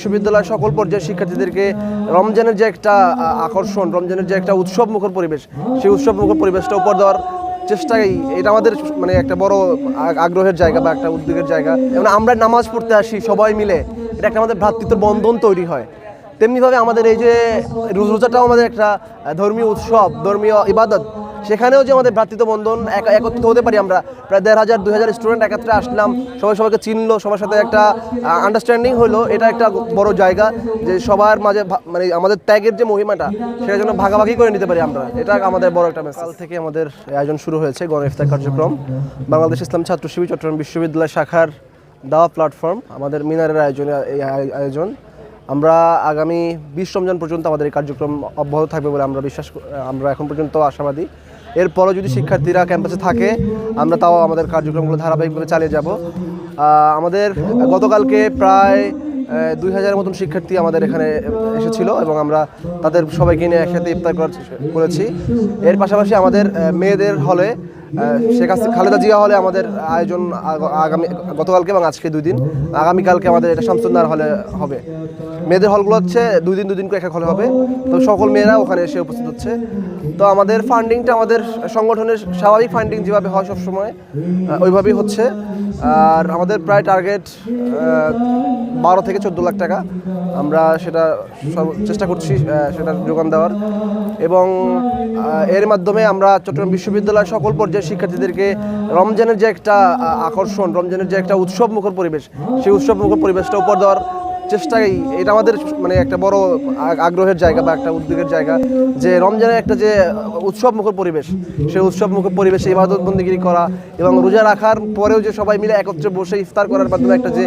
বিশ্ববিদ্যালয়ের সকল পর্যায়ের শিক্ষার্থীদেরকে রমজানের যে একটা আকর্ষণ, রমজানের যে একটা উৎসব মুখর পরিবেশ, সেই উৎসব মুখর পরিবেশটা উপর দেওয়ার চেষ্টাই, এটা আমাদের মানে একটা বড় আগ্রহের জায়গা বা একটা উদ্যোগের জায়গা। এবং আমরা নামাজ পড়তে আসি সবাই মিলে, এটা একটা আমাদের ভ্রাতৃত্ব বন্ধন তৈরি হয়। তেমনিভাবে আমাদের এই যে রোজ- রোজাটাও আমাদের একটা ধর্মীয় উৎসব, ধর্মীয় ইবাদত সেখানেও যে আমাদের ভ্রাতৃত্ব বন্ধন এক- একত্রিত হতে পারি আমরা। প্রায় দেড় হাজার, দুই হাজার স্টুডেন্ট একত্রে আসলাম। সবাই সবাইকে চিনলো, সবার সাথে একটা আন্ডারস্ট্যান্ডিং হলো। এটা একটা বড় জায়গা যে সবার মাঝে মানে আমাদের ত্যাগের যে মহিমাটা, সেটা যেন ভাগাভাগি করে নিতে পারি আমরা। এটা আমাদের বড় একটা মেসেজ কাল থেকে আমাদের আয়োজন শুরু হয়েছে, গণ ইফতার কার্যক্রম। বাংলাদেশ ইসলাম ছাত্র শিবির, চট্টগ্রাম বিশ্ববিদ্যালয় শাখার দাওয়া প্ল্যাটফর্ম আমাদের মিনারের আয়োজনে, এই আয়োজন। আমরা আগামী বিশ রমজান পর্যন্ত আমাদের এই কার্যক্রম অব্যাহত থাকবে বলে আমরা বিশ্বাস আমরা এখন পর্যন্ত আশাবাদী। এরপরও যদি শিক্ষার্থীরা ক্যাম্পাসে থাকে, আমরা তাও আমাদের কার্যক্রমগুলো ধারাবাহিকভাবে চালিয়ে যাব। আমাদের গতকালকে প্রায় দুই হাজারের মতন শিক্ষার্থী আমাদের এখানে এসেছিল এবং আমরা তাদের সবাইকে নিয়ে একসাথে ইফতার করেছি। এর পাশাপাশি আমাদের মেয়েদের হলে শেখ হাসিনা খালেদা জিয়া হলে আমাদের আয়োজন আগ- আগামী গতকালকে এবং আজকে দুই দিন। আগামীকালকে আমাদের এটা শামসুন্নার হলে হবে। মেয়েদের হলগুলো হচ্ছে দুই দিন দুই দিন করে এক হলে হবে। তো সকল মেয়েরা ওখানে এসে উপস্থিত হচ্ছে। তো আমাদের ফান্ডিংটা আমাদের সংগঠনের স্বাভাবিক ফান্ডিং যেভাবে হয় সবসময় ওইভাবেই হচ্ছে। আর আমাদের প্রায় টার্গেট বারো থেকে চোদ্দ লাখ টাকা। আমরা সেটা চেষ্টা করছি সেটা যোগান দেওয়ার। এবং এর মাধ্যমে আমরা চট্টগ্রাম বিশ্ববিদ্যালয়ের সকল পর্যায়ের শিক্ষার্থীদেরকে রমজানের যে একটা আকর্ষণ, রমজানের যে একটা উৎসব মুখর পরিবেশ, সেই উৎসব মুখর পরিবেশটা উপর দেওয়ার চেষ্টাই, এটা আমাদের মানে একটা বড় আগ্রহের জায়গা বা একটা উদ্যোগের জায়গা যে রমজানের একটা যে উৎসব মুখর পরিবেশ, সেই উৎসব মুখর পরিবেশে ইবাদত বন্দিগিরি করা এবং রোজা রাখার পরেও যে সবাই মিলে একত্রে বসে ইফতার করার মাধ্যমে একটা যে,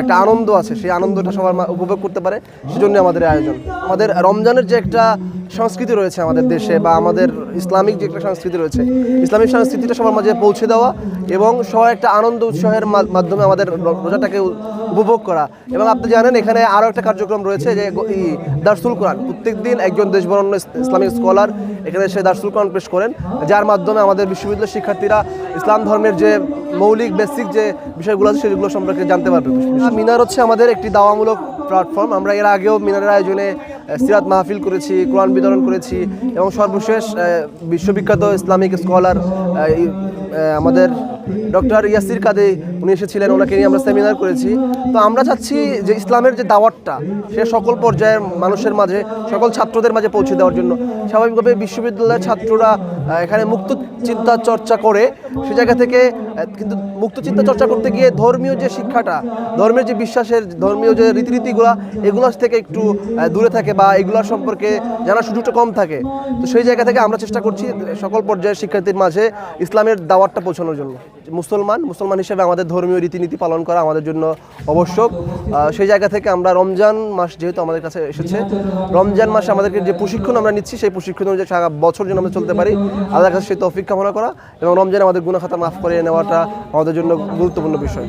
একটা আনন্দ আছে, সেই আনন্দটা সবার উপভোগ করতে পারে সেজন্য আমাদের আয়োজন। আমাদের রমজানের যে একটা সংস্কৃতি রয়েছে আমাদের দেশে বা আমাদের ইসলামিক যে একটা সংস্কৃতি রয়েছে, ইসলামিক সংস্কৃতিটা সবার মাঝে পৌঁছে দেওয়া এবং সবার একটা আনন্দ উৎসাহের মাধ্যমে আমাদের রোজাটাকে উপভোগ করা। এবং আপনি জানেন এখানে আরও একটা কার্যক্রম রয়েছে যে দার্সুল কোরআন। প্রত্যেক দিন একজন দেশবরণ্য ইস- ইসলামিক স্কলার এখানে সে দার্সুল কোরআন পেশ করেন, যার মাধ্যমে আমাদের বিশ্ববিদ্যালয়ের শিক্ষার্থীরা ইসলাম ধর্মের যে মৌলিক, বেসিক যে বিষয়গুলো আছে সেগুলো সম্পর্কে জানতে পারবে। মিনার হচ্ছে আমাদের একটি দাওয়ামূলক প্ল্যাটফর্ম আমরা এর আগেও মিনারের আয়োজনে সিরাত মাহফিল করেছি, কোরআন বিতরণ করেছি এবং সর্বশেষ বিশ্ববিখ্যাত ইসলামিক স্কলার আমাদের ডক্টর ইয়াসির কাদে উনি এসেছিলেন, ওনাকে নিয়ে আমরা সেমিনার করেছি। তো আমরা চাচ্ছি যে ইসলামের যে দাওয়াতটা, সে সকল পর্যায়ের মানুষের মাঝে, সকল ছাত্রদের মাঝে পৌঁছে দেওয়ার জন্য। স্বাভাবিকভাবে বিশ্ববিদ্যালয়ের ছাত্ররা এখানে মুক্ত চিন্তা চর্চা করে, সে জায়গা থেকে কিন্তু মুক্ত চিন্তা চর্চা করতে গিয়ে ধর্মীয় যে শিক্ষাটা, ধর্মের যে বিশ্বাসের, ধর্মীয় যে রীতিনীতিগুলো, এগুলো থেকে একটু দূরে থাকে বা এগুলোর সম্পর্কে জানার সুযোগটা কম থাকে। তো সেই জায়গা থেকে আমরা চেষ্টা করছি সকল পর্যায়ের শিক্ষার্থীর মাঝে ইসলামের দাওয়াতটা পৌঁছানোর জন্য। মুসলমান মুসলমান হিসেবে আমাদের ধর্মীয় রীতিনীতি পালন করা আমাদের জন্য আবশ্যক। সেই জায়গা থেকে আমরা রমজান মাস যেহেতু আমাদের কাছে এসেছে, রমজান মাসে আমাদেরকে যে প্রশিক্ষণ আমরা নিচ্ছি, সেই প্রশিক্ষণ অনুযায়ী সারা বছর যেন আমরা চলতে পারি। আল্লাহর কাছে সেই তৌফিক কামনা করা এবং রমজান আমাদের গুণাখাতা মাফ করে নেওয়াটা আমাদের জন্য গুরুত্বপূর্ণ বিষয়।